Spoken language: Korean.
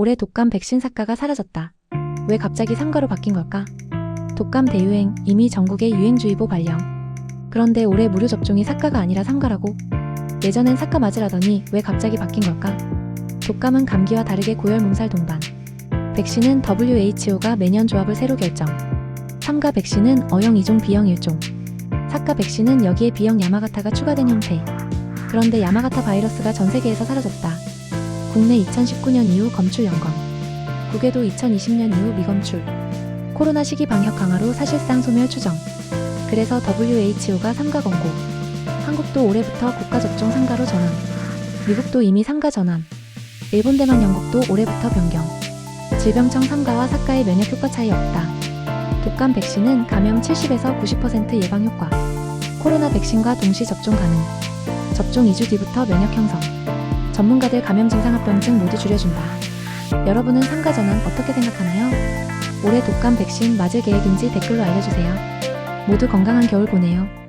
올해 독감 백신 삭가가 사라졌다. 왜 갑자기 삼가로 바뀐 걸까? 독감 대유행 이미 전국에 유행주의보 발령. 그런데 올해 무료 접종이 삭가가 아니라 삼가라고? 예전엔 삭가 맞으라더니 왜 갑자기 바뀐 걸까? 독감은 감기와 다르게 고열 몸살 동반. 백신은 WHO가 매년 조합을 새로 결정. 삼가 백신은 어형 2종 B형 1종. 삭가 백신은 여기에 B형 야마가타가 추가된 형태. 그런데 야마가타 바이러스가 전 세계에서 사라졌다. 국내 2019년 이후 검출 연검. 국외도 2020년 이후 미검출. 코로나 시기 방역 강화로 사실상 소멸 추정. 그래서 WHO가 삼가 권고. 한국도 올해부터 국가 접종 삼가로 전환. 미국도 이미 삼가 전환. 일본 대만 영국도 올해부터 변경. 질병청 삼가와 삭가의 면역 효과 차이 없다. 독감 백신은 감염 70에서 90% 예방 효과. 코로나 백신과 동시 접종 가능. 접종 2주 뒤부터 면역 형성. 전문가들 감염 증상 합병증 모두 줄여준다. 여러분은 삼가 전환 어떻게 생각하나요? 올해 독감 백신 맞을 계획인지 댓글로 알려주세요. 모두 건강한 겨울 보내요.